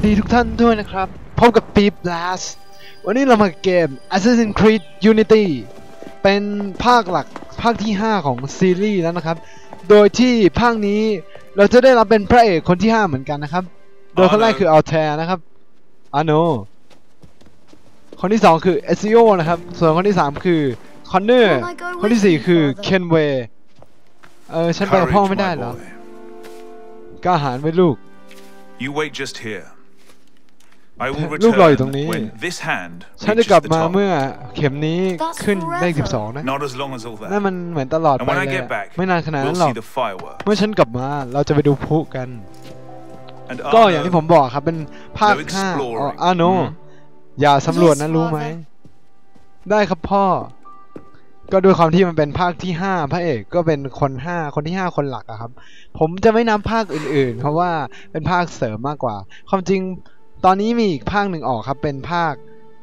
สดีทุกท่านด้วยนะครับ พบกับปีบ Blast วันนี้เรามาเกม Assassin's Creed Unity เป็นภาคหลักภาคที่ 5 ของซีรีส์แล้วนะครับ โดยที่ภาคนี้เราจะได้รับเป็นพระเอกคนที่ 5 เหมือนกันนะครับ โดยคนแรกคือ Altair นะครับอาโนคนที่ 2 คือ Ezio นะครับ ส่วนคนที่ 3 คือ Connor คนที่ 4 คือ Kenway เออฉันไปกับพ่อ Courage, ไม่ได้ my เหรอ boy. กล้าหาญไว้ลูก You wait just here. I will ลูกรออยู่ตรง return นี้ when this hand ฉันจะ reaches กลับ the มา top. เมื่อเข็มนี้ That's ขึ้นเลข forever. 12นะ Not as long as all นั่น that. มันเหมือนตลอด And ไป when I เลย get อะ back, ไม่นานขนาดนั้น we'll หรอก see the fireworks. เมื่อฉันกลับมาเราจะไปดูพลุกัน And ก็ Arno, อย่างที่ผมบอกครับเป็นภาค No 5 exploring อ๋ออาโน อย่าสำรวจนะ Yes, รู้ไหม father ได้ครับพ่อ ก็ด้วยความที่มันเป็นภาคที่5พระเอกก็เป็นคน5คนที่5คนหลักอะครับ ผมจะไม่นับภาคอื่นๆ เพราะว่าเป็นภาคเสริมมากกว่า ความจริง ตอนนี้มีอีกภาคหนึ่งออกครับ เป็นภาค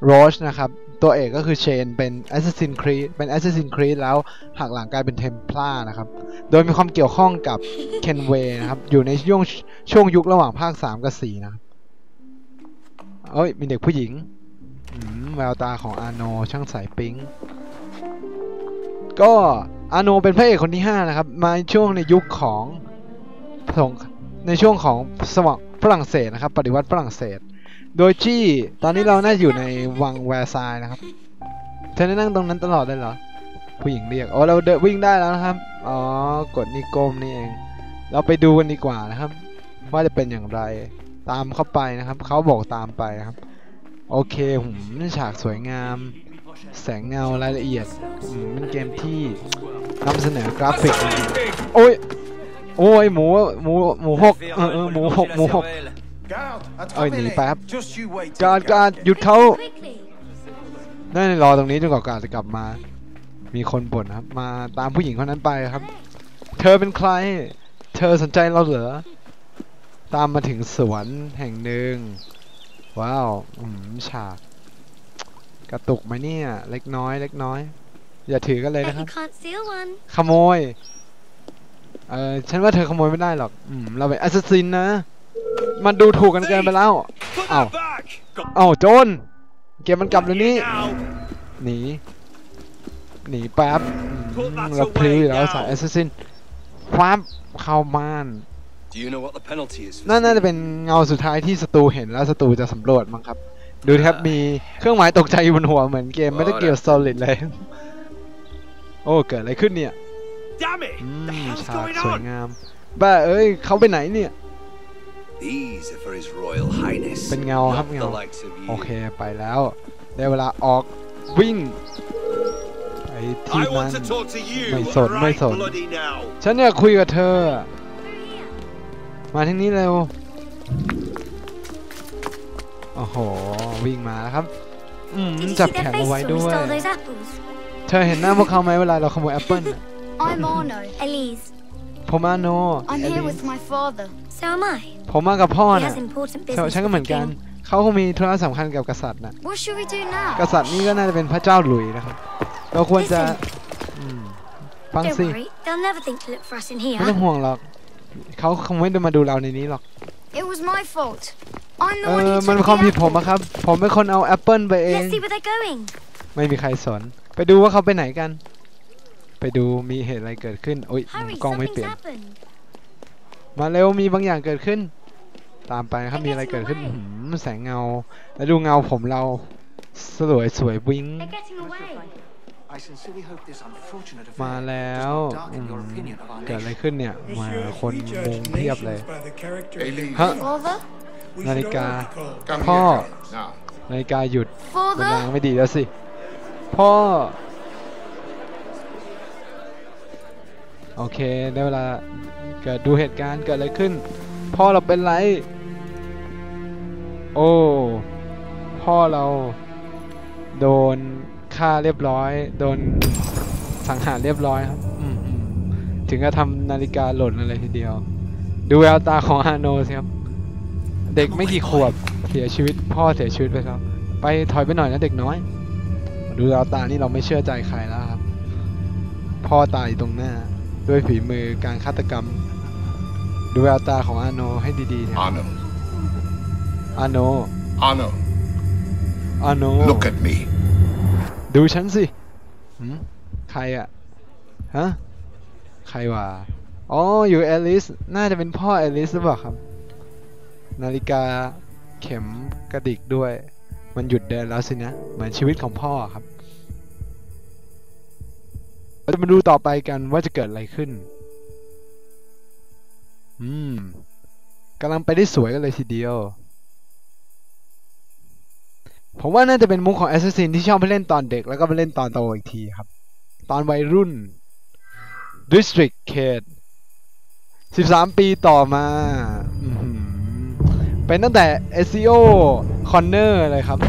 Roach นะครับ ตัวเอกก็คือเชนเป็น Assassin's Creed เป็น Assassin's Creed แล้วหักหลังกลายเป็น Templar นะครับ โดยมีความเกี่ยวข้องกับ Kenway นะครับ อยู่ในช่วงช่วงยุคระหว่างภาค 3 กับ 4 นะครับเอ้ย มีเด็กผู้หญิงแววตาของอาโนช่างใสปิ๊ง ก็อาโนเป็นพระเอกคนที่ 5 นะครับ มาช่วงในยุคของในช่วงของสมัครฝรั่งเศสนะครับ ปฏิวัติฝรั่งเศส โดยที่ตอนนี้เราน่าอยู่ในวังแวร์ซายนะครับ เธอได้นั่งตรงนั้นตลอดได้เหรอ ผู้หญิงเรียก อ๋อ เราเดินวิ่งได้แล้วนะครับ อ๋อ กดนี่ก้มนี่เอง เราไปดูกันดีกว่านะครับ ว่าจะเป็นอย่างไร ตามเข้าไปนะครับ เขาบอกตามไปนะครับ โอเคหืมฉากสวยงาม แสงเงารายละเอียดอืมเป็นเกมที่นำเสนอกราฟิก โอ้ย โอ้ย หมู หมู หมูหกเออเออหมูหกหมูหก เอ้ยหนีแป๊บการการหยุดเขา Quickly. ได้รอตรงนี้จนกว่าการจะกลับมา มีคนบ่นนะครับ มาตามผู้หญิงคนนั้นไปครับ เธอเป็นใคร เธอสนใจเราเหรอตามมาถึงสวนแห่งหนึ่ง ว้าวอืมฉากกระตุกไหมเนี่ย เล็กน้อย เล็กน้อย อย่าถือกันเลย Bet นะครั you บ can't steal one. ขโมย เออฉันว่าเธอขโมยไม่ได้หรอก อืม เราเป็นแอสซัสซินนะ มันดูถูกกันเกินไปแล้ว Put Ow. that back! Got เอ้าโจน เกมมันกลับแล้วนี่ now. หนี หนีแป๊บอืมเราพลิ้วอยู่แล้วสายแอสซัสซินความเข้าม่าน Do you know what the penalty is? for นั่นน่าจะ stealing? เป็นเงาสุดท้ายที่ศัตรูเห็นแล้วศัตรูจะสำรวจมั้งครับ ดูดิครับมีเครื่องหมายตกใจอยู่บนหัวเหมือนเกมไม่ได้เกี่ยว Solid เลย โอ้ เกิดอะไรขึ้นเนี่ย Damn it! อื The ม hell's ฉาก going สวย on? งามบ้าเอ้ย เขาไปไหนเนี่ย These are for His Royal Highness. เป็นเงาครับ not เงา the likes of you. โอเคไปแล้ว ได้เวลาออกวิ่งไปที่ I นั้ want น to talk to you Mày sồn, mày right sồn. bloody now. ฉันอยากคุยกับเธอ Through here. มาทางนี้เร็ว โอ้โห วิ่งมาแล้วครับอืม Did you จับ see แข their นเอาไว้ faces when ด้ we วย stole those apples? เธอเห็นหน้าพวกเขาไหมเวลาเราขโมยแอปเปิ้ลน่ะ I'm Arno. Elise. ผมอาโน I'm เอ here ลิ with my father. So am I. ผมมากับพ่อ He น่ะ has important ฉัน business ฉันก็ with เหมื the อนกัน king. เขาคงมีธุระสำคัญกับกษัตริย์น่ะ What should we do ก now? ษัตริย์นี่ก็น่าจะเป็นพระเจ้าหลุยนะครับ เราควรจะอืมฟัง Don't สิ worry, they'll never think to look for us in ไม่ต้อง here. ห่วงหรอก เขาคงไม่ได้มาดูเราในนี้หรอก It was my fault. I'm เอ the one อ who มัน took เป็นความ the ผิดผม apple. อะครับ ผมเป็นคนเอาแอปเปิลไปเอง Let's see where they're going. ไม่มีใครสน ไปดูว่าเขาไปไหนกัน ไปดูมีเหตุอะไรเกิดขึ้นโอ้ยมุม Hurry, กล้องไม่เป something's ลี่ยน happened. มาเร็วมีบางอย่างเกิดขึ้น ตามไปนะครับมีอะไรเกิดขึ้น They're อื้อ getting หือแสงเงา แล้วดูเงาผมเราสวยสวยวิ้ง They're getting away. I sincerely hope this unfortunate มา affair แล้ว does not อื darken ม your opinion of our เกิดอะไร nation. ขึ้นเนี่ยมา Monsieur, คน we มุ judge งเพียบเลย nations by the character of Elise. the ฮะ Father? We should นาฬิกา all be called. Come Paul. here. Now. นาฬิกาหยุดเวลา Father? ไม่ดีแล้วสิ พ่อ โอเคได้เวลาเกิดดูเหตุการณ์เกิดอะไรขึ้น พ่อเราเป็นไร โอ้พ่อเราโดนฆ่าเรียบร้อย โดนสังหารเรียบร้อยครับถึงกับทำนาฬิกาหล่นอะไรทีเดียว ดูแววตาของอาโนสิครับ เด็กไม่กี่ขวบเสียชีวิต พ่อเสียชีวิตไปแล้วไปถอยไปหน่อยนะเด็กน้อย ดูแววตานี่เราไม่เชื่อใจใครแล้วครับ พ่อตายตรงหน้า ด้วยฝีมือการฆาตกรรม ดูแววตาของอาโนให้ดีๆนะครับ Arno. อาโน Arno, อาโน look at me. ดูฉันสิหืมใครอะฮะ ใครวะ อ๋อ อยู่แอลิส น่าจะเป็นพ่อแอลิสหรือเปล่าครับ นาฬิกาเข็มกระดิกด้วย มันหยุดเดินแล้วสินะ เหมือนชีวิตของพ่อครับ เราจะมาดูต่อไปกันว่าจะเกิดอะไรขึ้น อืมกำลังไปได้สวยกันเลยทีเดียว ผมว่าน่าจะเป็นมุกของ Assassin ที่ชอบไปเล่นตอนเด็กแล้วก็ไปเล่นตอนโตอีกทีครับ ตอนวัยรุ่น District เขต13 ปีต่อมาอื้อหือเป็นตั้งแต่ SEO Corner เลยครับ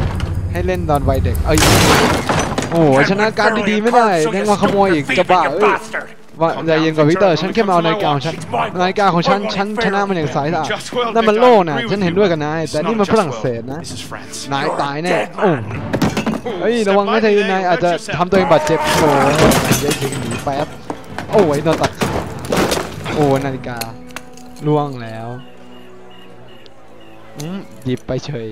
ให้เล่นตอนวัยเด็ก เอ้ย โอ้โหชนะการดีๆไม่ได้ยังมาขโมยอีกจะบ้าเอ้ยว่าใจเย็นกว่าวิกเตอร์ฉันแค่มาเอานาฬิกาของฉันนาฬิกาของฉันฉันชนะมันอย่างสายตานั่นมันโล่นะฉันเห็นด้วยกับนายแต่นี่มันฝรั่งเศสนะ This is France. นายตายแน่โอ้เฮ้ยระวังนะเธอนายอาจจะทำตัวเองบาดเจ็บโอ้ยเดี๋ยวถึงหนีแป๊บโอ้ยโดนตัดขาโอ้นาฬิกาล่วงแล้วอืมหยิบไปเฉย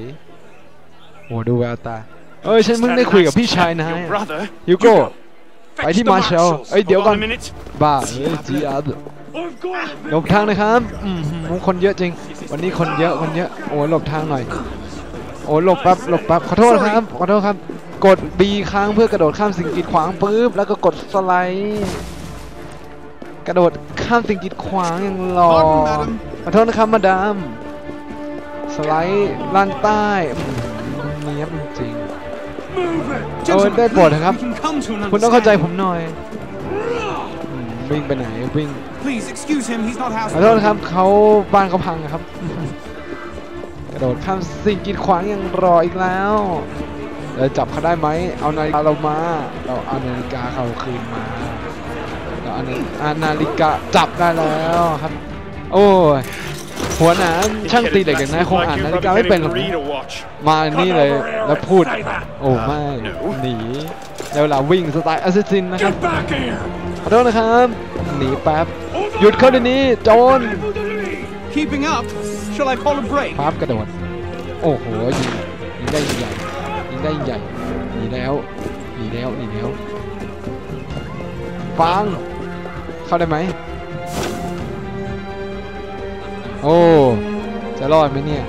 โอ้ดูแววตา เอ้ยฉันเพิ่งได้คุยกับพี่ชายนาย Your brother. Hugo, Fetch Phải đi the Marshall. marshals. Ê, điệu Hold on con. a minute. บ้าเอ้ยจีอาร์ I've got หลบทางนะครับอืมหืมคนเยอะจริง วันนี้คนเยอะคนเยอะโอ้ยหลบทางหน่อยโอ้ยหลบแป๊บหลบแป๊บขอโทษครับขอโทษครับ กด B ค้างเพื่อกระโดดข้ามสิ่งกีดขวางปุ๊บแล้วก็กดสไลด์กระโดดข้ามสิ่งกีดขวางอย่างรอขอโทษนะครับมาดามสไลด์ล่างใต้อืมเนี้ยบจริง โอ้ยได้โปรดนะครับๆคุณต้องเข้าใจผมหน่อยอืมวิ่งไปไหนวิ่ง Please excuse him. He's not ขอโทษนะครับเขาบ้านเขาพังอะครับ กระโดดข้ามสิ่งกีดขวางยังรออีกแล้วเราจับเขาได้ไหม เอานาฬิกาเรามา เราเอานาฬิกาเขาคืนมา เราเอานาเอานาฬิกาจับได้แล้วครับ โอ้ย หัวหนาช่างตีเหล็กอย่างนายคงอ่านนาฬิกาไม่เป็นหรอกนะ Read a watch. มานี่เลยแล้วพูด โอ้ไม่หนีในเวลาวิ่งสไตล์แอสซิสซินนะครับ Get back here! ขอโทษนะครับ หนีแป๊บ หยุดเขาเดี๋ยวนี้โจร Keeping up. Shall I call a break? ปั๊บกระโดด โอ้โหยิงยิงได้ยิงใหญ่ยิงได้ยิงใหญ่หนีแล้วหนีแล้วหนีแล้วฟังเข้าได้ไหม โอ้ จะรอดไหมเนี่ย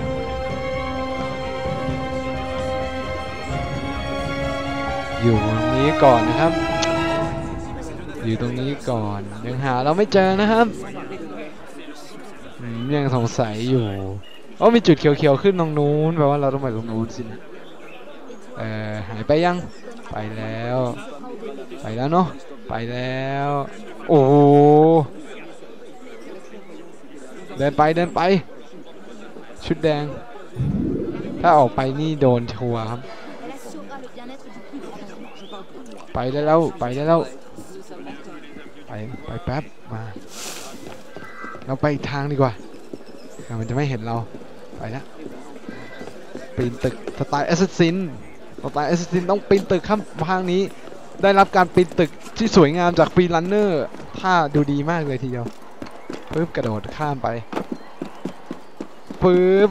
อยู่ตรงนี้ก่อนนะครับ อยู่ตรงนี้ก่อน ยังหาเราไม่เจอนะครับยังสงสัยอยู่โอ้มีจุดเขียวๆขึ้นตรงนู้นแปลว่าเราต้องไปตรงนู้นสินะเออหายไปยัง ไปแล้ว ไปแล้วเนาะ ไปแล้ว โอ้ เดินไปเดินไป ชุดแดง ถ้าออกไปนี่โดนชัวร์ครับ ไปได้แล้วไปได้แล้วไปไปแป๊บมา เราไปอีกทางดีกว่า มันจะไม่เห็นเราไปแล้วปีนตึกสไตล์แอสซิสซินสไตล์แอสซิสซินต้องปีนตึกข้ามทางนี้ ได้รับการปีนตึกที่สวยงามจากฟรีลันเนอร์ท่าดูดีมากเลยทีเดียว ปึ๊บกระโดดข้ามไปปึ๊บ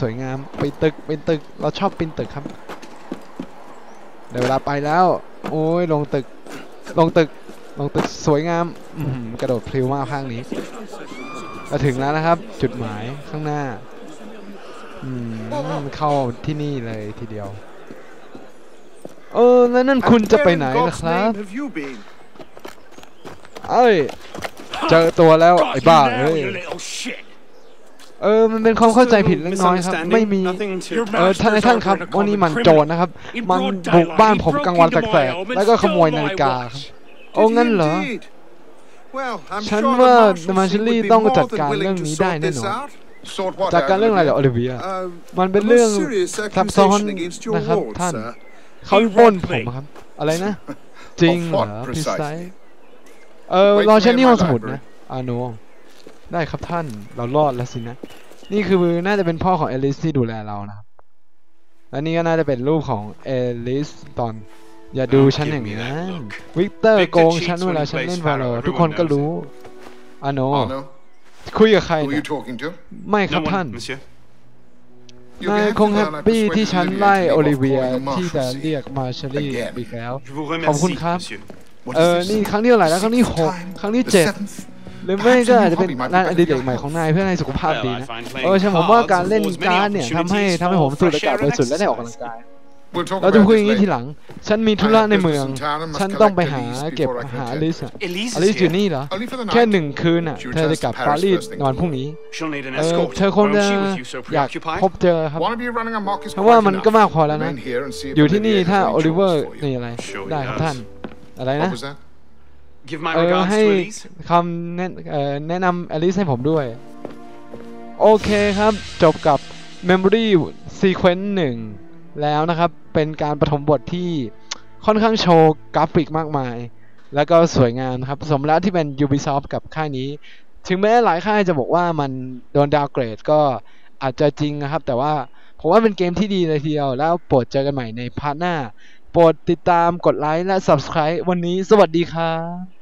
สวยงามไปตึกเปีนตึกเราชอบปีนตึกครับได้เวลาไปแล้ว โอ้ยลงตึก ลงตึกลงตึกสวยงามอืกระโดดพลิ้วมากข้างนี้มาถึงแล้วนะครับ จุดหมายข้างหน้าอืมเข้าที่นี่เลยทีเดียว เออแล้วนั่นคุณจะไปไหนล่ะครับเอ้ย เจอตัวแล้ว Got ไอ้ you บ้า now, เอ้ย you little shit. เออ มันเป็นความเข้าใจผิดเล็กน้อยครับ ไม่มี Nothing to. เออ ท่านนายท่านครับ วันนี้มันโจรนะครับ มันบุกบ้านผมกลางวันแสกๆ แล้วก็ขโมยนาฬิกาครับ โอ้ Did he งั้นเหรอ indeed? Well, I'm ฉัน sure ว่า the มา Marshalls ชิลลี่ would be ต้อง more จัด than การเรื่อง willing to นี้ได้ sort แน่ this นอน out. Sort what จัดการ out, เรื่องอะไรเหรอโอลิเวีย Uh, มันเป็น a เรื่อง most serious ซับซ้อน accusation against your นะครับ ward, ท่าน sir. เขาปล้นผมครับ อะไรนะ จริงเหรอ Of what พิไซ precisely? เออ Wait รอ for ฉัน me ที่ in ห้ my องสมุด library. นะอาโนได้ครับท่านเรารอดแล้วสินะ นี่คือน่าจะเป็นพ่อของเอลิสที่ดูแลเรานะครับและนี่ก็น่าจะเป็นรูปของเอลิสตอน อย่าดูฉันอย่างนั้นวิกเตอร์ Victor โกง cheats ฉัน when เวลา he ฉัน plays เล่นวาโล Pharaoh. ทุกคนก็ Everyone รู้อาโน Arno, คุยกับใคร who are เนี่ you ย talking to? ไม่ครับ No ท่าน one, monsieur. You'll นาย be happy คง to แฮ learn ป I ปี้ persuaded ที่ฉัน Olivia ไล่ to leave โอ off ลิเวีย calling you ที่จะ Marshalsea. เรียกมาชารี Again. อีกแล้ว Je vous ขอบคุณ remercie, ครับ monsieur. What เอ is อ this? นี่ครั้งที่เท่าไหร่แล้วครั้งที่ Sixth หก time? ครั้งที่ The เจ็ด seventh? หรือไม่ก็อาจจะเป็น Perhaps a new hobby might be งานอ better ดิ for เรก your ใหม่ของ health. นายเพื่อให้สุขภาพดี Well, I นะ find เออ playing ฉันผมว่า cards การเล่น affords many การ์ดเนี่ยทำให้ opportunities ทำให้ผม for สูด fresh อากาศ air บ and ริสุทธิ์และได้ออกกำลัง exercise. กาย We'll talk เราจะ about คุยอ this ย่างนี้ที later. หลัง ฉันมีธุระในเมือง business in town and must ฉันต้องไป collect หา Elise เก็บ before I can หา attend. ลิสอะ Elise อ is ลิสอยู่ here. นี่เหรอ Only for the แค่ night. หนึ่งคืนน่ะ She เธอจะกลับ returns to ปา Paris รีส first thing นอนพรุ่ง tomorrow. นี้ She'll need an เออ escort. เธอคง Won't จะ she with you so อยาก preoccupied? พบเจอครับ Wanna be running a mock is เพราะว่า quite มัน enough. ก็มากพอแล้วนะ Remain here and see if อยู่ที่นี่ Olivia ถ้า has โอ any ลิเวอ chores ร์ for you. นี่อะไร Sure he ได้ครับ does. ท่าน อะไรนะ What was that? Give my เออ regards ให้ to Elise. คำแนะเอ่อแนะนำอลิสให้ผมด้วย โอเคครับ จบกับ Memory Sequence 1 แล้วนะครับ เป็นการปฐมบทที่ค่อนข้างโชว์กราฟิกมากมาย แล้วก็สวยงามนะครับ สมแล้วที่เป็น Ubisoft กับค่ายนี้ ถึงแม้หลายค่ายจะบอกว่ามันโดนดาวเกรดก็อาจจะจริงนะครับ แต่ว่าผมว่าเป็นเกมที่ดีเลยทีเดียว แล้วโปรดเจอกันใหม่ในพาร์ทหน้าโปรดติดตามกดไลค์และ Subscribe วันนี้สวัสดีครับ